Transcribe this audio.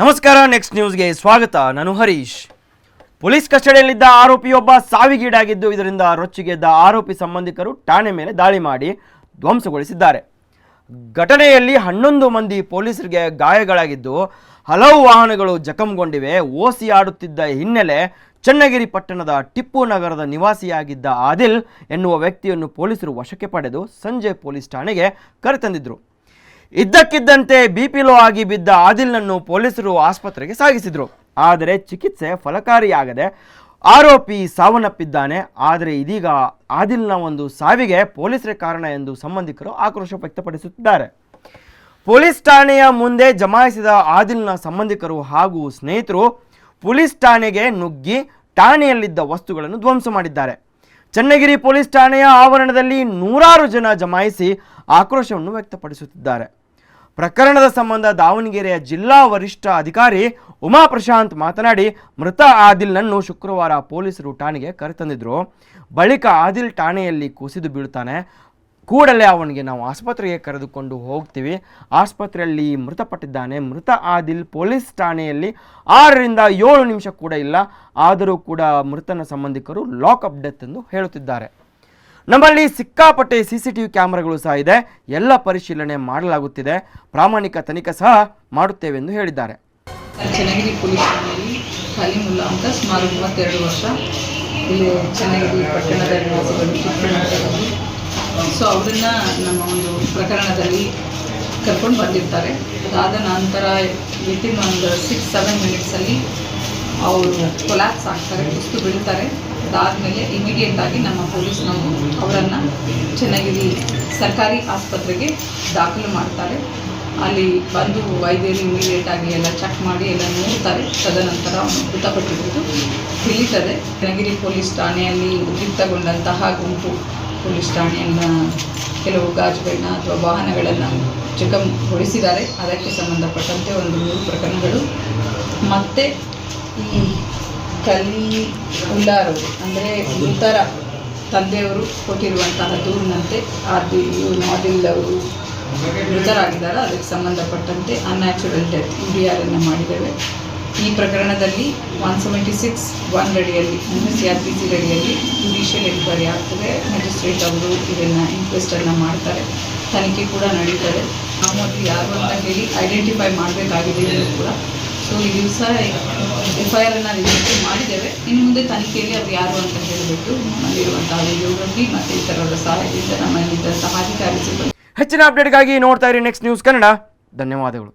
ನಮಸ್ಕಾರ ನೆಕ್ಸ್ಟ್ ನ್ಯೂಸ್ಗೆ ಸ್ವಾಗತ. ನಾನು ಹರೀಶ್. ಪೊಲೀಸ್ ಕಸ್ಟಡಿಯಲ್ಲಿದ್ದ ಆರೋಪಿಯೊಬ್ಬ ಸಾವಿಗೀಡಾಗಿದ್ದು, ಇದರಿಂದ ರೊಚ್ಚಿಗೆದ್ದ ಆರೋಪಿ ಸಂಬಂಧಿಕರು ಠಾಣೆ ಮೇಲೆ ದಾಳಿ ಮಾಡಿ ಧ್ವಂಸಗೊಳಿಸಿದ್ದಾರೆ. ಘಟನೆಯಲ್ಲಿ ಹನ್ನೊಂದು ಮಂದಿ ಪೊಲೀಸರಿಗೆ ಗಾಯಗಳಾಗಿದ್ದು, ಹಲವು ವಾಹನಗಳು ಜಖಂಗೊಂಡಿವೆ. ಓಸಿ ಆಡುತ್ತಿದ್ದ ಹಿನ್ನೆಲೆ ಚನ್ನಗಿರಿ ಪಟ್ಟಣದ ಟಿಪ್ಪು ನಗರದ ನಿವಾಸಿಯಾಗಿದ್ದ ಆದಿಲ್ ಎನ್ನುವ ವ್ಯಕ್ತಿಯನ್ನು ಪೊಲೀಸರು ವಶಕ್ಕೆ ಪಡೆದು ಸಂಜೆ ಪೊಲೀಸ್ ಠಾಣೆಗೆ ಕರೆತಂದಿದ್ರು. ಇದ್ದಕ್ಕಿದ್ದಂತೆ ಬಿಪಿ ಲೋ ಆಗಿ ಬಿದ್ದ ಆದಿಲ್ನನ್ನು ಪೊಲೀಸರು ಆಸ್ಪತ್ರೆಗೆ ಸಾಗಿಸಿದರು. ಆದರೆ ಚಿಕಿತ್ಸೆ ಫಲಕಾರಿಯಾಗದೆ ಆರೋಪಿ ಸಾವನ್ನಪ್ಪಿದ್ದಾನೆ. ಆದರೆ ಇದೀಗ ಆದಿಲ್ನ ಒಂದು ಸಾವಿಗೆ ಪೊಲೀಸರೇ ಕಾರಣ ಎಂದು ಸಂಬಂಧಿಕರು ಆಕ್ರೋಶ ವ್ಯಕ್ತಪಡಿಸುತ್ತಿದ್ದಾರೆ. ಪೊಲೀಸ್ ಠಾಣೆಯ ಮುಂದೆ ಜಮಾಯಿಸಿದ ಆದಿಲ್ನ ಸಂಬಂಧಿಕರು ಹಾಗೂ ಸ್ನೇಹಿತರು ಪೊಲೀಸ್ ಠಾಣೆಗೆ ನುಗ್ಗಿ ಠಾಣೆಯಲ್ಲಿದ್ದ ವಸ್ತುಗಳನ್ನು ಧ್ವಂಸ ಮಾಡಿದ್ದಾರೆ. ಚನ್ನಗಿರಿ ಪೊಲೀಸ್ ಠಾಣೆಯ ಆವರಣದಲ್ಲಿ ನೂರಾರು ಜನ ಜಮಾಯಿಸಿ ಆಕ್ರೋಶವನ್ನು ವ್ಯಕ್ತಪಡಿಸುತ್ತಿದ್ದಾರೆ. ಪ್ರಕರಣದ ಸಂಬಂಧ ದಾವಣಗೆರೆಯ ಜಿಲ್ಲಾ ವರಿಷ್ಠ ಅಧಿಕಾರಿ ಉಮಾ ಪ್ರಶಾಂತ್ ಮಾತನಾಡಿ, ಮೃತ ಆದಿಲ್ನನ್ನು ಶುಕ್ರವಾರ ಪೊಲೀಸರು ಠಾಣೆಗೆ ಕರೆತಂದಿದ್ರು. ಬಳಿಕ ಆದಿಲ್ ಠಾಣೆಯಲ್ಲಿ ಕುಸಿದು ಬೀಳ್ತಾನೆ ಕೂಡಲೇ ಅವನಿಗೆ ನಾವು ಆಸ್ಪತ್ರೆಗೆ ಕರೆದುಕೊಂಡು ಹೋಗ್ತೀವಿ. ಆಸ್ಪತ್ರೆಯಲ್ಲಿ ಮೃತಪಟ್ಟಿದ್ದಾನೆ. ಮೃತ ಆದಿಲ್ ಪೊಲೀಸ್ ಠಾಣೆಯಲ್ಲಿ ಆರರಿಂದ ಏಳು ನಿಮಿಷ ಕೂಡ ಇಲ್ಲ. ಆದರೂ ಕೂಡ ಮೃತನ ಸಂಬಂಧಿಕರು ಲಾಕ್ ಅಪ್ ಡೆತ್ ಎಂದು ಹೇಳುತ್ತಿದ್ದಾರೆ. ನಮ್ಮಲ್ಲಿ ಸಿಕ್ಕಾಪಟ್ಟೆ ಸಿ ಸಿ ಟಿ ವಿ ಕ್ಯಾಮ್ರಾಗಳು ಸಹ ಇದೆ. ಎಲ್ಲ ಪರಿಶೀಲನೆ ಮಾಡಲಾಗುತ್ತಿದೆ. ಪ್ರಾಮಾಣಿಕ ತನಿಖೆ ಸಹ ಮಾಡುತ್ತೇವೆ ಎಂದು ಹೇಳಿದ್ದಾರೆ ಪೊಲೀಸ್ ಅಂತ ಸುಮಾರು ಮೂವತ್ತೆರಡು ವರ್ಷ ಇಲ್ಲಿ ಪಟ್ಟಣದ ಸೊ ಅವರನ್ನ ನಮ್ಮ ಒಂದು ಪ್ರಕರಣದಲ್ಲಿ ಕರ್ಕೊಂಡು ಬಂದಿರ್ತಾರೆ. ಅದಾದ ನಂತರ ವಿತಿನ್ ಒಂದು ಸಿಕ್ಸ್ ಸೆವೆನ್ ಮಿನಿಟ್ಸಲ್ಲಿ ಅವರು ಕೊಲ್ಯಾಪ್ಸ್ ಆಗ್ತಾರೆ, ಕುಸ್ತು ಬೀಳ್ತಾರೆ. ಅದಾದಮೇಲೆ ಇಮಿಡಿಯೇಟ್ ಆಗಿ ನಮ್ಮ ಪೊಲೀಸ್ನವರು ಅವರನ್ನು ಚನ್ನಗಿರಿ ಸರ್ಕಾರಿ ಆಸ್ಪತ್ರೆಗೆ ದಾಖಲು ಮಾಡ್ತಾರೆ. ಅಲ್ಲಿ ಬಂದು ವೈದ್ಯರು ಇಮಿಡಿಯೇಟ್ ಆಗಿ ಎಲ್ಲ ಚೆಕ್ ಮಾಡಿ ಎಲ್ಲ ನೋಡ್ತಾರೆ. ತದನಂತರ ಮೃತಪಟ್ಟಿರುವುದು ತಿಳಿತದೆ. ಚನ್ನಗಿರಿ ಪೊಲೀಸ್ ಠಾಣೆಯಲ್ಲಿ ಉದ್ರಿಕ್ತಗೊಂಡಂತಹ ಗುಂಪು ಪೊಲೀಸ್ ಠಾಣೆಯನ್ನು ಕೆಲವು ಗಾಜುಗಳನ್ನ ಅಥವಾ ವಾಹನಗಳನ್ನು ಜಖಂಗೊಳಿಸಿದ್ದಾರೆ ಅದಕ್ಕೆ ಸಂಬಂಧಪಟ್ಟಂತೆ ಒಂದು ಮೂರು ಪ್ರಕರಣಗಳು. ಮತ್ತು ಈ ಕಲಿ ಉಲ್ಲಾರು ಅಂದರೆ ಉತ್ತರ ತಂದೆಯವರು ಕೊಟ್ಟಿರುವಂತಹ ದೂರಿನಂತೆ ಆದಿ ಅವರು ಮೃತರಾಗಿದ್ದಾರೆ. ಅದಕ್ಕೆ ಸಂಬಂಧಪಟ್ಟಂತೆ ಅನ್ಯಾಚುರಲ್ ಡೆತ್ ಅನ್ನು ಮಾಡಿದ್ದೇವೆ. ಈ ಪ್ರಕರಣದಲ್ಲಿ ಒನ್ ಸೆವೆಂಟಿ ಸಿಕ್ಸ್ ಒನ್ ರಡಿಯಲ್ಲಿ ಅಂದರೆ ಸಿ ಆರ್ ಪಿ ಸಿ ರೆಡಿಯಲ್ಲಿ ಜುಡಿಷಿಯಲ್ ಎನ್ಕ್ವೈರಿ ಆಗ್ತದೆ. ಮ್ಯಾಜಿಸ್ಟ್ರೇಟ್ ಅವರು ಇದನ್ನು ಇನ್ಕ್ವೆಸ್ಟನ್ನು ಮಾಡ್ತಾರೆ. ತನಿಖೆ ಕೂಡ ನಡೀತದೆ. ಆ ಅದು ಯಾರು ಅಂತ ಹೇಳಿ ಐಡೆಂಟಿಫೈ ಮಾಡಬೇಕಾಗಿದೆ ಕೂಡ ಸೊ ಈ ದಿವಸ ಎಫ್ ಐ ಆರನ್ನು ರಿಜಿಸ್ಟರ್ ಮಾಡಿದ್ದೇವೆ. ಇನ್ನು ಮುಂದೆ ತನಿಖೆಯಲ್ಲಿ ಅವ್ರು ಯಾರು ಅಂತ ಹೇಳಿಬಿಟ್ಟು ನಮ್ಮಲ್ಲಿರುವಂತಹ ವಿಡಿಯೋಗ್ರಫಿ ಮತ್ತು ಇತರರ ಸಹಾಯದಿಂದ ನಮ್ಮಲ್ಲಿದ್ದಂತಹ ಅಧಿಕಾರಿ ಸಿಬ್ಬಂದಿ ಹೆಚ್ಚಿನ ಅಪ್ಡೇಟ್ಗಾಗಿ ನೋಡ್ತಾ ಇರಿ ನೆಕ್ಸ್ಟ್ ನ್ಯೂಸ್ ಕನ್ನಡ. ಧನ್ಯವಾದಗಳು.